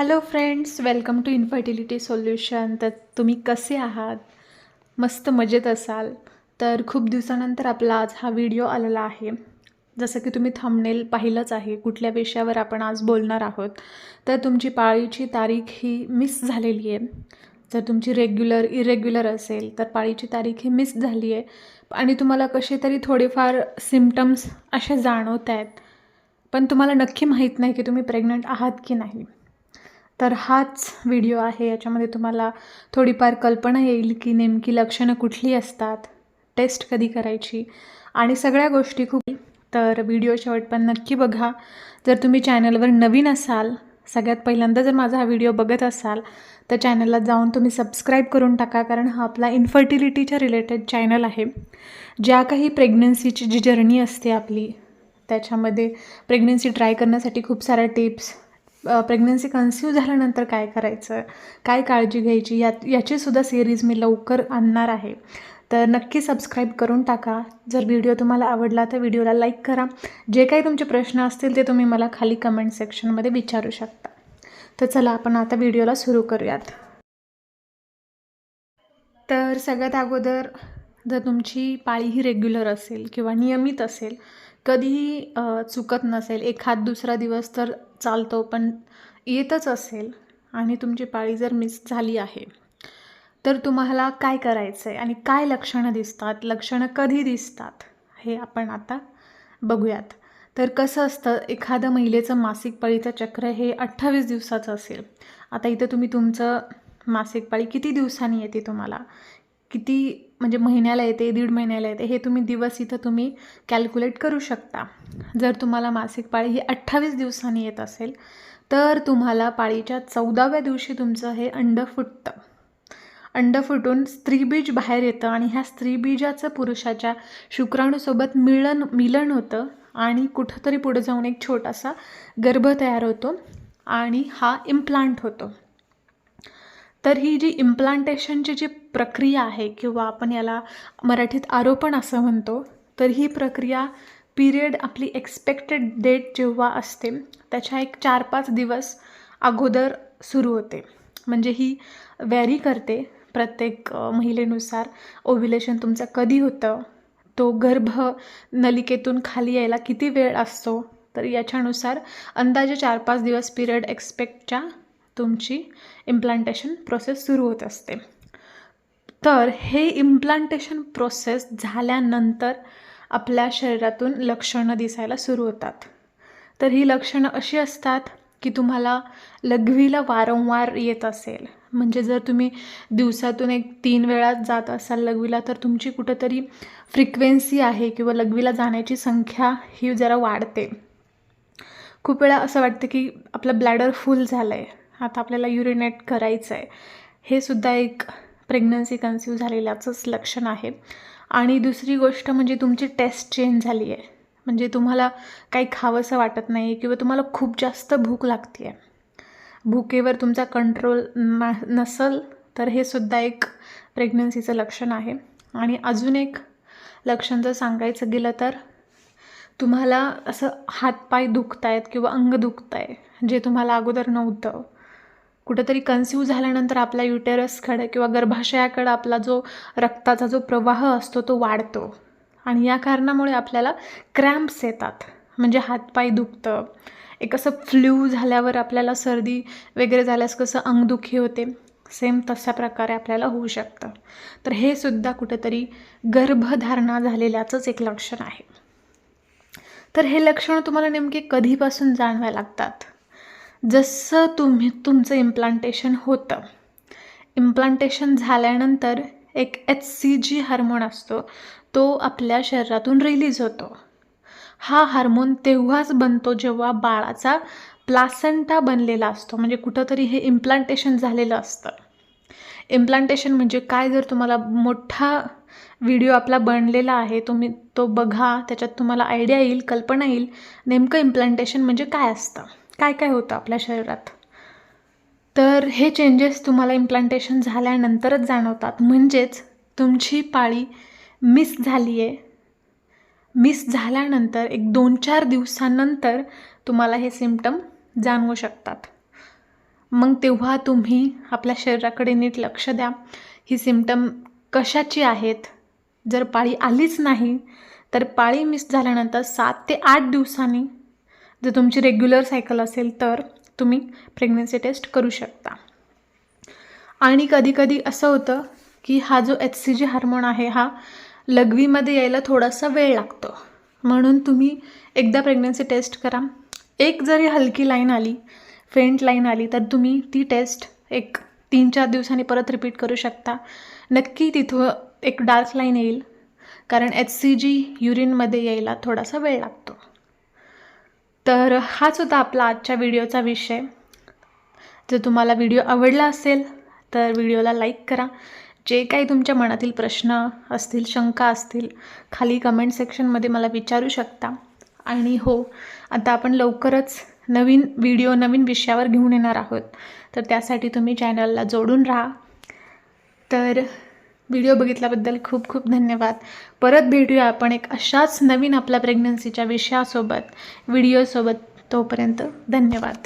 Hello friends welcome to infertility solution तर तुम्ही कसे आहात? मस्त मजेत असाल? तर खूप दिवसानंतर आपला आज हा व्हिडिओ आलेला आहे. जसं की तुम्ही थंबनेल पाहिलंच आहे कुठल्या विषयावर आपण आज बोलणार आहोत. तर तुमची पाळीची तारीख ही मिस झालेली आहे. जर तुमची रेग्युलर इरेग्युलर असेल तर पाळीची तारीख ही मिस झाली आहे. आणि तुम्हाला कसे तरी थोडेफार सिमटम्स असे जाणवत आहेत. पण तुम्हाला नक्की माहीत नाही की तुम्ही प्रेग्नंट आहात की नाही. तर हाच व्हिडिओ आहे. याच्यामध्ये तुम्हाला थोडीफार कल्पना येईल की नेमकी लक्षणं कुठली असतात टेस्ट कधी करायची आणि सगळ्या गोष्टी खूप तर व्हिडिओ शेवट पण नक्की बघा. जर तुम्ही चॅनलवर नवीन असाल सगळ्यात पहिल्यांदा जर माझा हा व्हिडिओ बघत असाल तर चॅनलला जाऊन तुम्ही सबस्क्राईब करून टाका कारण हा आपला इन्फर्टिलिटीच्या रिलेटेड चॅनल आहे. ज्या काही प्रेग्नन्सीची जी जर्नी असते आपली त्याच्यामध्ये प्रेग्नन्सी ट्राय करण्यासाठी खूप साऱ्या टिप्स प्रेग्नन्सी कन्सिव्ह झाल्यानंतर काय करायचं? काय काळजी घ्यायची? यात याचीसुद्धा सिरीज मी लवकर आणणार आहे. तर नक्की सबस्क्राईब करून टाका. जर व्हिडिओ तुम्हाला आवडला तर व्हिडिओला लाईक करा. जे काही तुमचे प्रश्न असतील ते तुम्ही मला खाली कमेंट सेक्शनमध्ये विचारू शकता. तर चला आपण आता व्हिडिओला सुरू करूयात. तर सगळ्यात अगोदर जर तुमची पाळी ही रेग्युलर असेल किंवा नियमित असेल कधीही चुकत नसेल एखाद दुसरा दिवस तर चालतो पण येतच असेल आणि तुमची पाळी जर मिस झाली आहे तर तुम्हाला काय करायचं आहे आणि काय लक्षणं दिसतात लक्षणं कधी दिसतात हे आपण आता बघूयात. तर कसं असतं एखादं महिलेचं मासिक पाळीचं चक्र हे अठ्ठावीस दिवसाचं असेल. आता इथं तुम्ही तुमचं मासिक पाळी किती दिवसांनी येते तुम्हाला? किती म्हणजे महिन्याला येते दीड महिन्याला येते हे तुम्ही दिवस इथं तुम्ही कॅल्क्युलेट करू शकता. जर तुम्हाला मासिक पाळी ही अठ्ठावीस दिवसांनी येत असेल तर तुम्हाला पाळीच्या चौदाव्या दिवशी तुमचं हे अंड फुटतं. अंड फुटून स्त्रीबीज बाहेर येतं आणि ह्या स्त्रीबीजाचं पुरुषाच्या शुक्राणूसोबत मिळन मिलन होतं आणि कुठंतरी पुढे जाऊन एक छोटासा गर्भ तयार होतो आणि हा इम्प्लांट होतो. तर ही जी इम्प्लांटेशनची जी प्रक्रिया आहे किंवा आपण याला मराठीत आरोपण असं म्हणतो तर ही प्रक्रिया पिरियड आपली एक्सपेक्टेड डेट जेव्हा असते त्याच्या एक चार पाच दिवस अगोदर सुरू होते. म्हणजे ही व्हॅरी करते प्रत्येक महिलेनुसार. ओव्युलेशन तुमचं कधी होतं? तो गर्भ नलिकेतून खाली यायला किती वेळ असतो? तर याच्यानुसार अंदाजे चार पाच दिवस पिरियड एक्सपेक्टच्या तुमची इम्प्लांटेशन प्रोसेस सुरू होत असते. तर हे इम्प्लांटेशन प्रोसेस झाल्यानंतर आपल्या शरीरातून लक्षणं दिसायला सुरू होतात. तर ही लक्षणं अशी असतात की तुम्हाला लघवीला वारंवार येत असेल. म्हणजे जर तुम्ही दिवसातून एक तीन वेळा जात असाल लघवीला तर तुमची कुठंतरी फ्रिक्वेन्सी आहे किंवा लघवीला जाण्याची संख्या ही जरा वाढते. खूप वेळा असं वाटतं की आपलं ब्लॅडर फुल झालं आहे आता आपल्याला युरिनेट करायचं आहे हे सुद्धा एक प्रेग्नन्सी कन्सिव्ह झालेल्याचंच लक्षण आहे. आणि दुसरी गोष्ट म्हणजे तुमची टेस्ट चेंज झाली आहे. म्हणजे तुम्हाला काही खावंसं वाटत नाही किंवा तुम्हाला खूप जास्त भूक लागते आहे भुकेवर तुमचा कंट्रोल ना नसल तर हे सुद्धा एक प्रेग्नन्सीचं लक्षण आहे. आणि अजून एक लक्षण जर सांगायचं गेलं तर तुम्हाला असं हातपाय दुखत आहेत किंवा अंग दुखत आहे जे तुम्हाला अगोदर नव्हतं कुठंतरी कन्सिव्ह झाल्यानंतर आपल्या युटेरसकडे किंवा गर्भाशयाकडे आपला जो रक्ताचा जो प्रवाह असतो तो वाढतो. आणि या कारणामुळे आपल्याला क्रॅम्प्स येतात. म्हणजे हातपाय दुखतं. एक असं फ्ल्यू झाल्यावर आपल्याला सर्दी वगैरे झाल्यास कसं अंगदुखी होते. सेम तशा प्रकारे आपल्याला होऊ शकतं. तर हे सुद्धा कुठंतरी गर्भधारणा झालेल्याचंच एक लक्षण आहे. तर हे लक्षणं तुम्हाला नेमके कधीपासून जाणवायला लागतात? जसं तुम्ही तुमचं इम्प्लांटेशन होतं. इम्प्लांटेशन झाल्यानंतर एक एच सी जी हार्मोन असतो तो आपल्या शरीरातून रिलीज होतो. हा हार्मोन तेव्हाच बनतो जेव्हा बाळाचा प्लासंटा बनलेला असतो म्हणजे कुठंतरी हे इम्प्लांटेशन झालेलं असतं. इम्प्लांटेशन म्हणजे काय? जर तुम्हाला मोठा व्हिडिओ आपला बनलेला आहे तुम्ही तो बघा त्याच्यात तुम्हाला आयडिया येईल कल्पना येईल नेमकं इम्प्लांटेशन म्हणजे काय असतं? काय काय होतं आपल्या शरीरात? तर हे चेंजेस तुम्हाला इम्प्लांटेशन झाल्यानंतरच जाणवतात. म्हणजेच तुमची पाळी मिस झाली आहे मिस झाल्यानंतर एक दोन चार दिवसानंतर तुम्हाला हे सिमटम जाणवू शकतात. मग तेव्हा तुम्ही आपल्या शरीराकडे नीट लक्ष द्या. ही सिमटम कशाची आहेत? जर पाळी आलीच नाही तर पाळी मिस झाल्यानंतर सात ते आठ दिवसांनी जर तुमची रेग्युलर सायकल असेल तर तुम्ही प्रेग्नन्सी टेस्ट करू शकता. आणि कधीकधी असं होतं की हा जो एच सी जी हार्मोन आहे हा लघवीमध्ये यायला थोडासा वेळ लागतो. म्हणून तुम्ही एकदा प्रेग्नन्सी टेस्ट करा. एक जरी हलकी लाईन आली फेंट लाईन आली तर तुम्ही ती टेस्ट एक तीन चार दिवसांनी परत रिपीट करू शकता. नक्की तिथं एक डार्क लाईन येईल कारण एच सी जी युरिनमध्ये यायला थोडासा वेळ लागतो. तर हाच होता आपला आजच्या व्हिडिओचा विषय. जर तुम्हाला व्हिडिओ आवडला असेल तर व्हिडिओला लाईक करा. जे काही तुमच्या मनातील प्रश्न असतील शंका असतील खाली कमेंट सेक्शनमध्ये मला विचारू शकता. आणि हो आता आपण लवकरच नवीन व्हिडिओ नवीन विषयावर घेऊन येणार आहोत. तर त्यासाठी तुम्ही चॅनलला जोडून राहा. तर व्हिडिओ बघितल्याबद्दल खूप खूप धन्यवाद. परत भेटूया आपण एक अशाच नवीन आपल्या प्रेग्नन्सीच्या विषयासोबत व्हिडिओसोबत तोपर्यंत धन्यवाद.